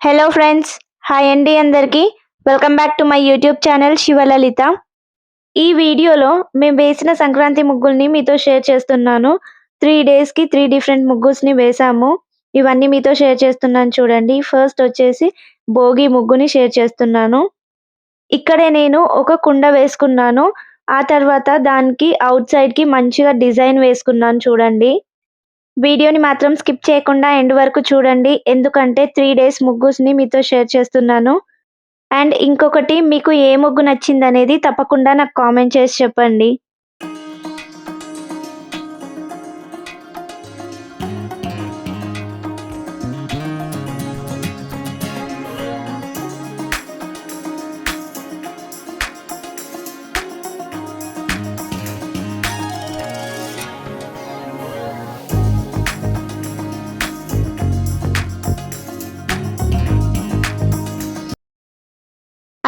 Hello friends hi అండి అందరికీ. Welcome back to my YouTube channel Sivalalitha ఈ వీడియోలో మేము వేసిన సంక్రాంతి ముగ్గుల్ని మీతో షేర్ చేస్తున్నాను. త్రీ డేస్కి త్రీ డిఫరెంట్ ముగ్గుస్ని వేసాము. ఇవన్నీ మీతో షేర్ చేస్తున్నాను చూడండి. ఫస్ట్ వచ్చేసి భోగి ముగ్గుని షేర్ చేస్తున్నాను. ఇక్కడే నేను ఒక కుండ వేసుకున్నాను. ఆ తర్వాత దానికి అవుట్ సైడ్కి మంచిగా డిజైన్ వేసుకున్నాను చూడండి. వీడియోని మాత్రం స్కిప్ చేయకుండా ఎండ్ వరకు చూడండి. ఎందుకంటే త్రీ డేస్ ముగ్గుస్ని మీతో షేర్ చేస్తున్నాను. అండ్ ఇంకొకటి మీకు ఏ ముగ్గు నచ్చింది అనేది తప్పకుండా నాకు కామెంట్ చేసి చెప్పండి.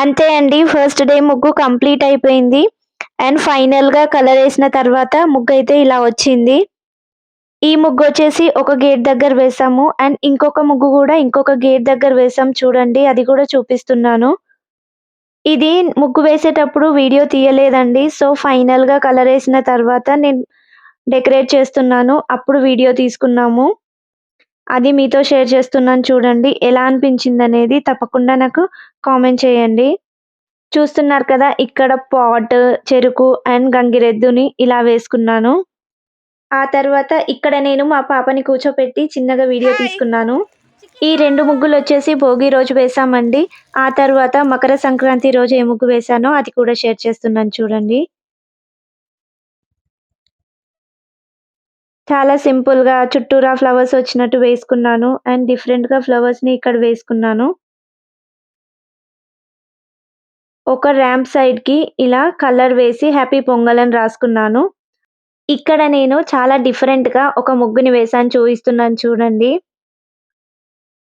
అంతే అండి ఫస్ట్ డే ముగ్గు కంప్లీట్ అయిపోయింది. అండ్ ఫైనల్గా కలర్ వేసిన తర్వాత ముగ్గు అయితే ఇలా వచ్చింది. ఈ ముగ్గు వచ్చేసి ఒక గేట్ దగ్గర వేసాము. అండ్ ఇంకొక ముగ్గు కూడా ఇంకొక గేట్ దగ్గర వేసాం చూడండి అది కూడా చూపిస్తున్నాను. ఇది ముగ్గు వేసేటప్పుడు వీడియో తీయలేదండి. సో ఫైనల్గా కలర్ వేసిన తర్వాత నేను డెకరేట్ చేస్తున్నాను. అప్పుడు వీడియో తీసుకున్నాము. అది మీతో షేర్ చేస్తున్నాను చూడండి. ఎలా అనిపించింది అనేది తప్పకుండా నాకు కామెంట్ చేయండి. చూస్తున్నారు కదా ఇక్కడ పాట్ చెరుకు అండ్ గంగిరెద్దుని ఇలా వేసుకున్నాను. ఆ తర్వాత ఇక్కడ నేను మా పాపని కూర్చోపెట్టి చిన్నగా వీడియో తీసుకున్నాను. ఈ రెండు ముగ్గులు వచ్చేసి భోగి రోజు వేసామండి. ఆ తర్వాత మకర సంక్రాంతి రోజు ఏ ముగ్గు వేసానో అది కూడా షేర్ చేస్తున్నాను చూడండి. చాలా సింపుల్గా చుట్టూరా ఫ్లవర్స్ వచ్చినట్టు వేసుకున్నాను అండ్ డిఫరెంట్గా ఫ్లవర్స్ని ఇక్కడ వేసుకున్నాను. ఒక ర్యాంప్ సైడ్కి ఇలా కలర్ వేసి హ్యాపీ పొంగల్ అని రాసుకున్నాను. ఇక్కడ నేను చాలా డిఫరెంట్గా ఒక ముగ్గుని వేసాను చూపిస్తున్నాను చూడండి.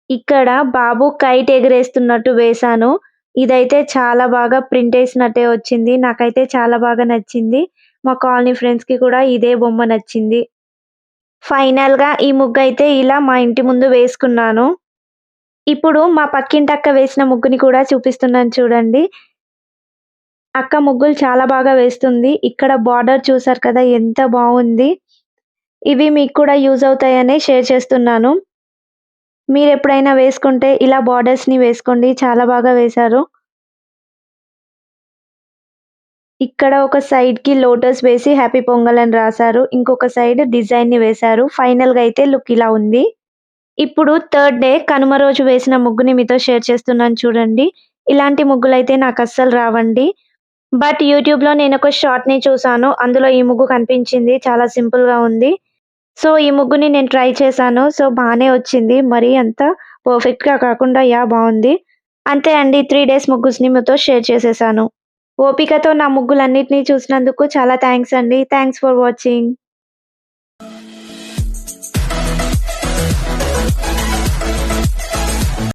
ఇక్కడ బాబు కైట్ ఎగరేస్తున్నట్టు వేసాను ఇదైతే చాలా బాగా ప్రింట్ వేసినట్టే వచ్చింది. నాకైతే చాలా బాగా నచ్చింది. మా కాలనీ ఫ్రెండ్స్కి కూడా ఇదే బొమ్మ నచ్చింది. ఫైనల్గా ఈ ముగ్గు అయితే ఇలా మా ఇంటి ముందు వేసుకున్నాను. ఇప్పుడు మా పక్కింటి అక్క వేసిన ముగ్గుని కూడా చూపిస్తున్నాను చూడండి. అక్క ముగ్గులు చాలా బాగా వేస్తుంది. ఇక్కడ బార్డర్ చూసారు కదా ఎంత బాగుంది. ఇవి మీకు కూడా యూజ్ అవుతాయని షేర్ చేస్తున్నాను. మీరు ఎప్పుడైనా వేసుకుంటే ఇలా బార్డర్స్ని వేసుకోండి చాలా బాగా వేశారు. ఇక్కడ ఒక సైడ్కి లోటస్ వేసి హ్యాపీ పొంగల్ అని రాశారు. ఇంకొక సైడ్ డిజైన్ని వేశారు. ఫైనల్గా అయితే లుక్ ఇలా ఉంది. ఇప్పుడు థర్డ్ డే కనుమ రోజు వేసిన ముగ్గుని మీతో షేర్ చేస్తున్నాను చూడండి. ఇలాంటి ముగ్గులు అయితే నాకు అస్సలు రావండి. బట్ యూట్యూబ్లో నేను ఒక షార్ట్ని చూసాను అందులో ఈ ముగ్గు కనిపించింది. చాలా సింపుల్గా ఉంది. సో ఈ ముగ్గుని నేను ట్రై చేశాను. సో బాగానే వచ్చింది. మరి అంత పర్ఫెక్ట్గా కాకుండా యా బాగుంది. అంతే అండి. త్రీ డేస్ ముగ్గుస్ని మీతో షేర్ చేసేసాను. ఓపికతో నా ముగ్గులన్నిటినీ చూసినందుకు చాలా థ్యాంక్స్ అండి. Thanks for watching